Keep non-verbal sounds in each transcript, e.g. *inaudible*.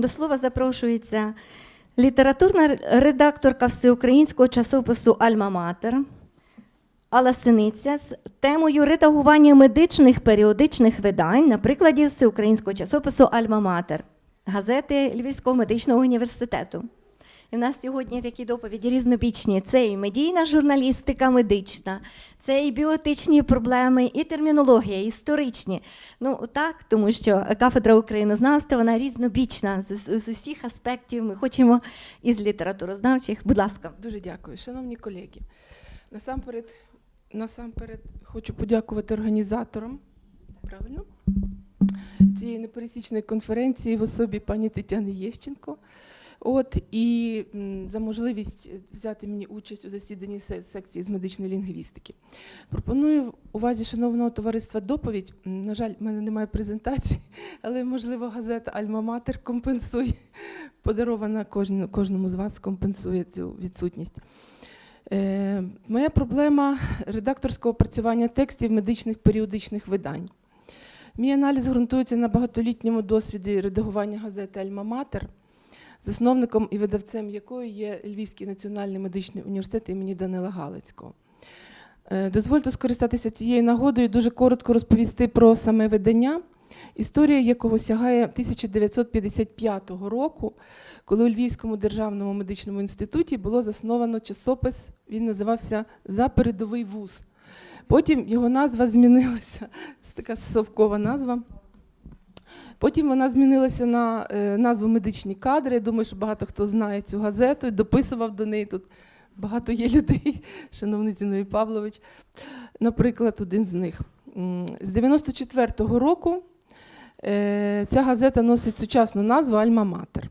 До слова запрошується літературна редакторка всеукраїнського часопису Альма-Матер Алла Синиця з темою редагування медичних періодичних видань на прикладі всеукраїнського часопису Альма-Матер газети Львівського медичного університету. І в нас сьогодні такі доповіді різнобічні. Це і медійна журналістика медична, це і біотичні проблеми, і термінологія, історичні. Ну так, тому що кафедра українознавства вона різнобічна з, з, з усіх аспектів. Ми хочемо із літературознавчих. Будь ласка. Дуже дякую, шановні колеги. Насамперед, насамперед хочу подякувати організаторам правильно, цієї непересічної конференції в особі пані Тетяни Єщенко. От і за можливість взяти мені участь у засіданні секції з медичної лінгвістики. Пропоную увазі шановного товариства доповідь. На жаль, в мене немає презентації, *laughs* але можливо газета Альма-Матер компенсує, подарована кожному з вас компенсує цю відсутність. Е, моя проблема редакторського опрацювання текстів медичних періодичних видань. Мій аналіз ґрунтується на багатолітньому досвіді редагування газети Альма-Матер, засновником і видавцем якої є Львівський національний медичний університет імені Данила Галицького. Е, Дозвольте скористатися цією нагодою і дуже коротко розповісти про саме видання, історія якого сягає 1955 року, коли у Львівському державному медичному інституті було засновано часопис, він називався За передовий вуз. Потім його назва змінилася, це така совкова назва. Потім вона змінилася на е, назву медичні кадри. Я думаю, що багато хто знає цю газету і дописував до неї. Тут багато є людей, *laughs* шановний Зіновій Павлович. Наприклад, один з них. З 94-го року е, ця газета носить сучасну назву Альма-Матер.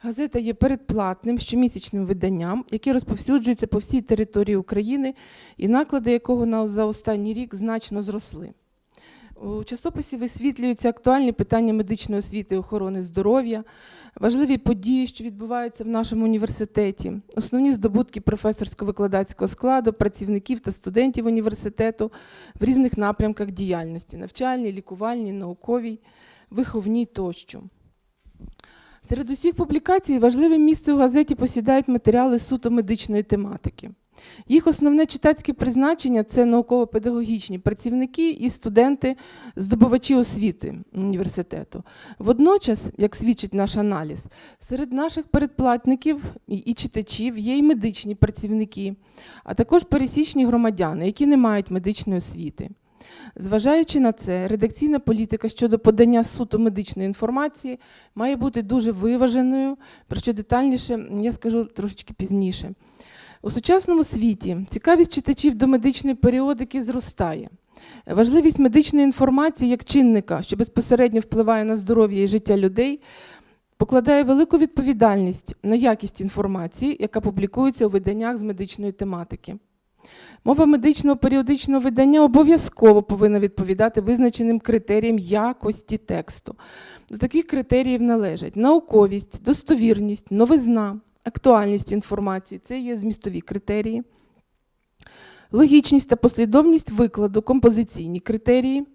Газета є передплатним щомісячним виданням, яке розповсюджується по всій території України, і наклади якого на за останній рік значно зросли. У часописі висвітлюються актуальні питання медичної освіти і охорони здоров'я, важливі події, що відбуваються в нашому університеті, основні здобутки професорсько-викладацького складу, працівників та студентів університету в різних напрямках діяльності навчальній, лікувальній, науковій, виховній тощо. Серед усіх публікацій важливе місце у газеті посідають матеріали суто медичної тематики. Їх основне читацьке призначення це науково-педагогічні працівники і студенти, здобувачі освіти університету. Водночас, як свідчить наш аналіз, серед наших передплатників і- читачів є й медичні працівники, а також пересічні громадяни, які не мають медичної освіти. Зважаючи на це, редакційна політика щодо подання суто медичної інформації має бути дуже виваженою, про що детальніше я скажу трошечки пізніше. У сучасному світі цікавість читачів до медичної періодики зростає. Важливість медичної інформації як чинника, що безпосередньо впливає на здоров'я і життя людей, покладає велику відповідальність на якість інформації, яка публікується у виданнях з медичної тематики. Мова медичного періодичного видання обов'язково повинна відповідати визначеним критеріям якості тексту. До таких критеріїв належать науковість, достовірність, новизна, актуальність інформації це є змістові критерії, логічність та послідовність викладу, композиційні критерії,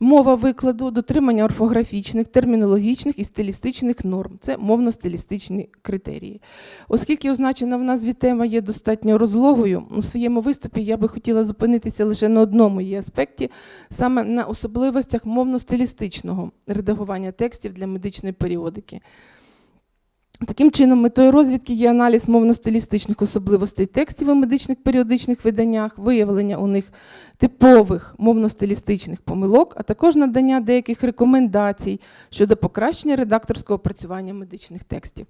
мова викладу, дотримання орфографічних, термінологічних і стилістичних норм це мовно-стилістичні критерії. Оскільки означена в назві тема є достатньо розлогою, у своєму виступі я би хотіла зупинитися лише на одному її аспекті, саме на особливостях мовно-стилістичного редагування текстів для медичної періодики. Таким чином, метою розвідки є аналіз мовно-стилістичних особливостей текстів у медичних періодичних виданнях, виявлення у них типових мовно-стилістичних помилок, а також надання деяких рекомендацій щодо покращення редакторського опрацювання медичних текстів.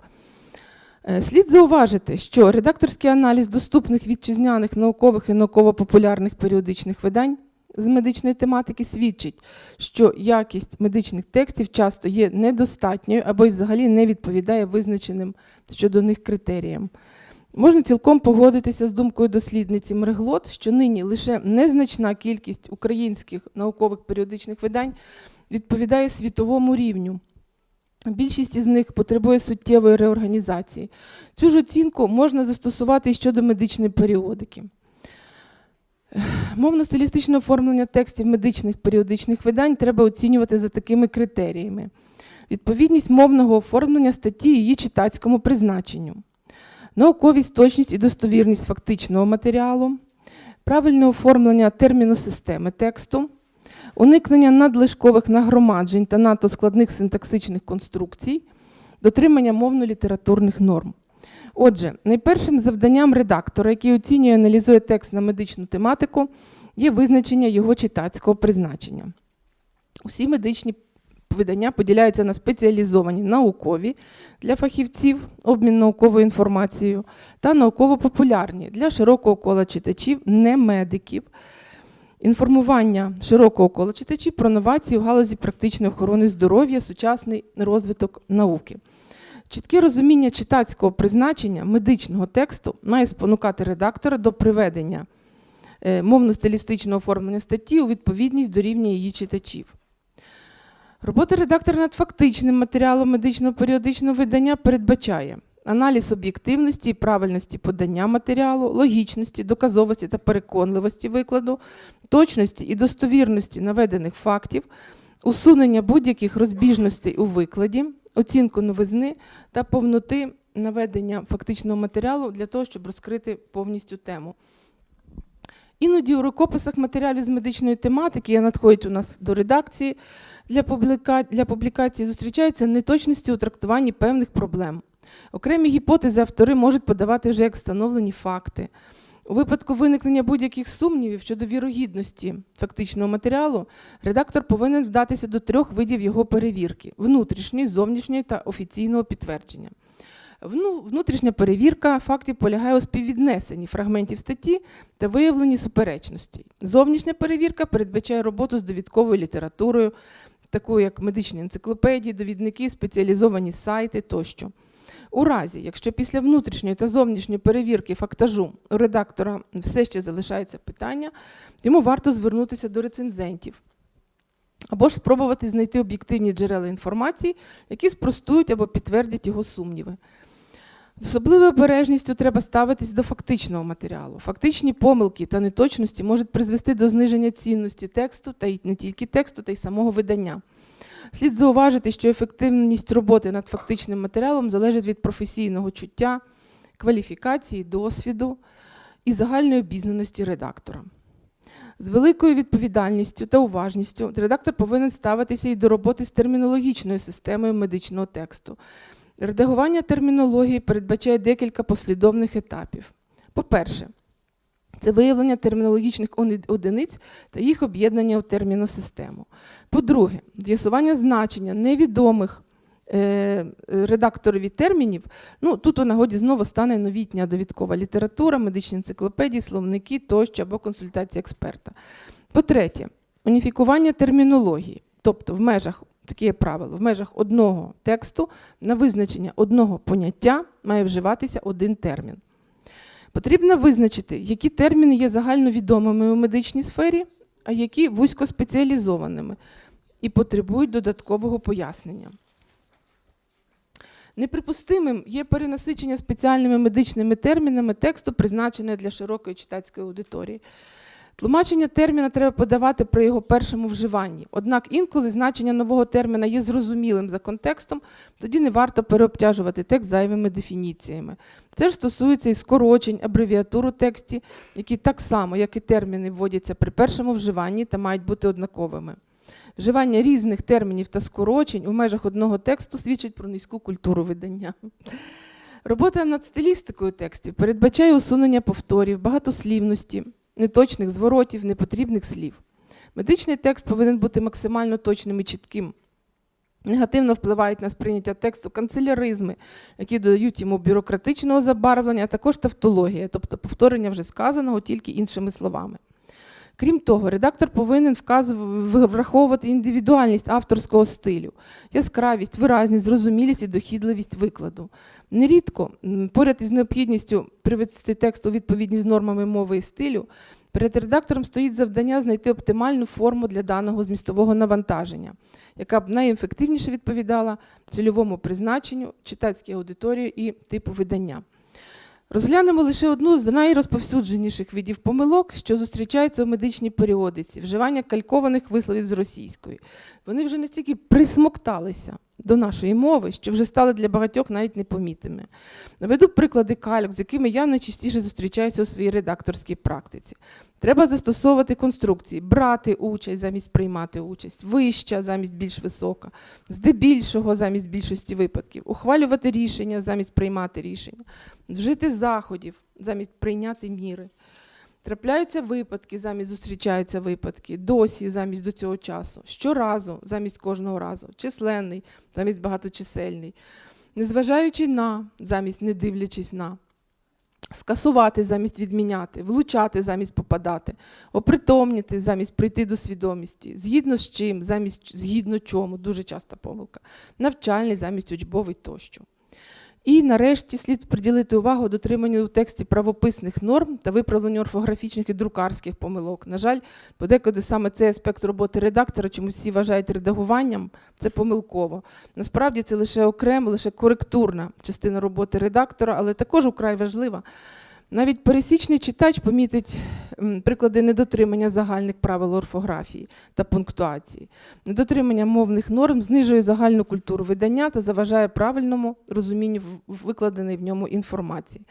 Е, Слід зауважити, що редакторський аналіз доступних вітчизняних наукових і науково-популярних періодичних видань з медичної тематики свідчить, що якість медичних текстів часто є недостатньою або й взагалі не відповідає визначеним щодо них критеріям. Можна цілком погодитися з думкою дослідниці Мреглот, що нині лише незначна кількість українських наукових періодичних видань відповідає світовому рівню. Більшість із них потребує суттєвої реорганізації. Цю ж оцінку можна застосувати і щодо медичної періодики. Мовно-стилістичне оформлення текстів медичних періодичних видань треба оцінювати за такими критеріями: відповідність мовного оформлення статті її читацькому призначенню, науковість, точність і достовірність фактичного матеріалу, правильне оформлення терміносистеми тексту, уникнення надлишкових нагромаджень та надто складних синтаксичних конструкцій, дотримання мовно-літературних норм. Отже, найпершим завданням редактора, який оцінює і аналізує текст на медичну тематику, є визначення його читацького призначення. Усі медичні видання поділяються на спеціалізовані наукові для фахівців, обмін науковою інформацією, та науково-популярні для широкого кола читачів, не медиків. Інформування широкого кола читачів про новації у галузі практичної охорони здоров'я, сучасний розвиток науки. Чітке розуміння читацького призначення медичного тексту має спонукати редактора до приведення е, мовно-стилістичного оформлення статті у відповідність до рівня її читачів. Робота редактора над фактичним матеріалом медичного періодичного видання передбачає аналіз об'єктивності і правильності подання матеріалу, логічності, доказовості та переконливості викладу, точності і достовірності наведених фактів, усунення будь-яких розбіжностей у викладі, оцінку новизни та повноти наведення фактичного матеріалу для того, щоб розкрити повністю тему. Іноді у рукописах матеріалів з медичної тематики, які надходять у нас до редакції, для, публіка... для публікації зустрічаються неточності у трактуванні певних проблем. Окремі гіпотези автори можуть подавати вже як встановлені факти. У випадку виникнення будь-яких сумнівів щодо вірогідності фактичного матеріалу, редактор повинен вдатися до трьох видів його перевірки: внутрішньої, зовнішньої та офіційного підтвердження. Вну- Внутрішня перевірка фактів полягає у співвіднесенні фрагментів статті та виявленні суперечностей. Зовнішня перевірка передбачає роботу з довідковою літературою, такою як медичні енциклопедії, довідники, спеціалізовані сайти тощо. У разі, якщо після внутрішньої та зовнішньої перевірки фактажу у редактора все ще залишаються питання, йому варто звернутися до рецензентів або ж спробувати знайти об'єктивні джерела інформації, які спростують або підтвердять його сумніви. З особливою обережністю треба ставитись до фактичного матеріалу. Фактичні помилки та неточності можуть призвести до зниження цінності тексту та й не тільки тексту, та й самого видання. Слід зауважити, що ефективність роботи над фактичним матеріалом залежить від професійного чуття, кваліфікації, досвіду і загальної обізнаності редактора. З великою відповідальністю та уважністю редактор повинен ставитися і до роботи з термінологічною системою медичного тексту. Редагування термінології передбачає декілька послідовних етапів. По-перше, це виявлення термінологічних одиниць та їх об'єднання у терміносистему. По-друге, з'ясування значення невідомих е, редакторові термінів. Ну, тут у нагоді знову стане новітня довідкова література, медичні енциклопедії, словники тощо або консультація експерта. По-третє, уніфікування термінології, тобто в межах таке правило, в межах одного тексту на визначення одного поняття має вживатися один термін. Потрібно визначити, які терміни є загальновідомими у медичній сфері, а які вузькоспеціалізованими і потребують додаткового пояснення. Неприпустимим є перенасичення спеціальними медичними термінами тексту, призначене для широкої читацької аудиторії. Тлумачення терміна треба подавати при його першому вживанні. Однак інколи значення нового терміна є зрозумілим за контекстом, тоді не варто переобтяжувати текст зайвими дефініціями. Це ж стосується і скорочень, абревіатур у тексті, які так само, як і терміни, вводяться при першому вживанні та мають бути однаковими. Вживання різних термінів та скорочень у межах одного тексту свідчить про низьку культуру видання. Робота над стилістикою текстів передбачає усунення повторів, багатослівності, неточних зворотів, непотрібних слів. Медичний текст повинен бути максимально точним і чітким. Негативно впливають на сприйняття тексту канцеляризми, які додають йому бюрократичного забарвлення, а також тавтологія, тобто повторення вже сказаного тільки іншими словами. Крім того, редактор повинен враховувати індивідуальність авторського стилю, яскравість, виразність, зрозумілість і дохідливість викладу. Нерідко, поряд із необхідністю привести текст у відповідність з нормами мови і стилю, перед редактором стоїть завдання знайти оптимальну форму для даного змістового навантаження, яка б найефективніше відповідала цільовому призначенню, читацькій аудиторії і типу видання. Розглянемо лише одну з найрозповсюдженіших видів помилок, що зустрічаються у медичній періодиці вживання калькованих висловів з російської. Вони вже настільки присмокталися до нашої мови, що вже стали для багатьох навіть непомітними. Наведу приклади кальок, з якими я найчастіше зустрічаюся у своїй редакторській практиці. Треба застосовувати конструкції, брати участь замість приймати участь, вища замість більш висока, здебільшого замість більшості випадків, ухвалювати рішення замість приймати рішення, вжити заходів замість прийняти міри. Трапляються випадки, замість зустрічаються випадки, досі замість до цього часу, щоразу замість кожного разу, численний замість багаточисельний, незважаючи на, замість не дивлячись на, скасувати замість відміняти, влучати замість попадати, опритомніти замість прийти до свідомості, згідно з чим, замість згідно чому, дуже часта помилка, навчальний замість учбовий тощо. І нарешті слід приділити увагу дотриманню у тексті правописних норм та виправленню орфографічних і друкарських помилок. На жаль, подекуди саме цей аспект роботи редактора, чомусь всі вважають редагуванням, це помилково. Насправді це лише окрема, лише коректурна частина роботи редактора, але також украй важлива. Навіть пересічний читач помітить приклади недотримання загальних правил орфографії та пунктуації. Недотримання мовних норм знижує загальну культуру видання та заважає правильному розумінню викладеної в ньому інформації.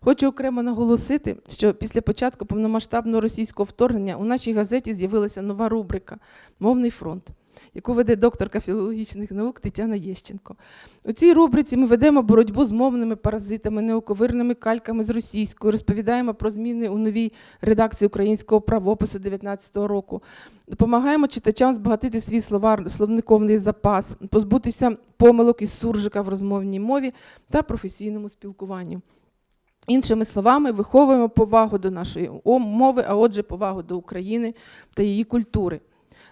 Хочу окремо наголосити, що після початку повномасштабного російського вторгнення у нашій газеті з'явилася нова рубрика Мовний фронт, яку веде докторка філологічних наук Тетяна Єщенко. У цій рубриці ми ведемо боротьбу з мовними паразитами, неоковирними кальками з російською, розповідаємо про зміни у новій редакції українського правопису 19-го року. Допомагаємо читачам збагатити свій словар, словниковний запас, позбутися помилок із суржика в розмовній мові та професійному спілкуванню. Іншими словами, виховуємо повагу до нашої мови, а отже, повагу до України та її культури.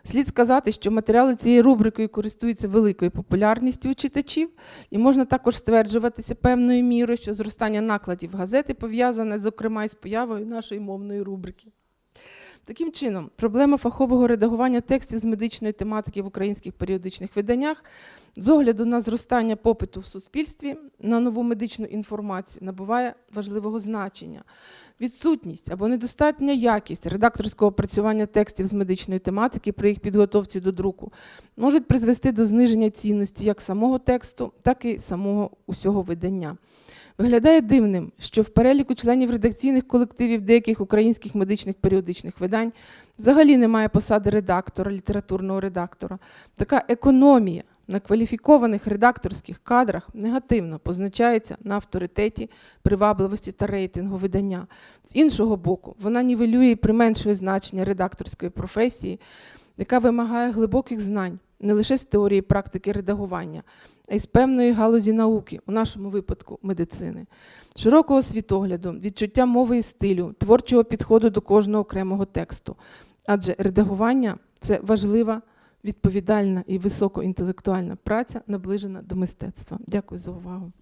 Слід сказати, що матеріали цієї рубрики користуються великою популярністю у читачів, і можна також стверджуватися певною мірою, що зростання накладів газети пов'язане, зокрема, із появою нашої мовної рубрики. Таким чином, проблема фахового редагування текстів з медичної тематики в українських періодичних виданнях з огляду на зростання попиту в суспільстві на нову медичну інформацію набуває важливого значення. Відсутність або недостатня якість редакторського опрацювання текстів з медичної тематики при їх підготовці до друку можуть призвести до зниження цінності як самого тексту, так і самого усього видання. Виглядає дивним, що в переліку членів редакційних колективів деяких українських медичних періодичних видань взагалі немає посади редактора, літературного редактора. Така економія на кваліфікованих редакторських кадрах негативно позначається на авторитеті, привабливості та рейтингу видання. З іншого боку, вона нівелює і применшує значення редакторської професії, яка вимагає глибоких знань не лише з теорії практики редагування, а й з певної галузі науки, у нашому випадку медицини, широкого світогляду, відчуття мови і стилю, творчого підходу до кожного окремого тексту. Адже редагування це важлива, відповідальна і високоінтелектуальна праця, наближена до мистецтва. Дякую за увагу.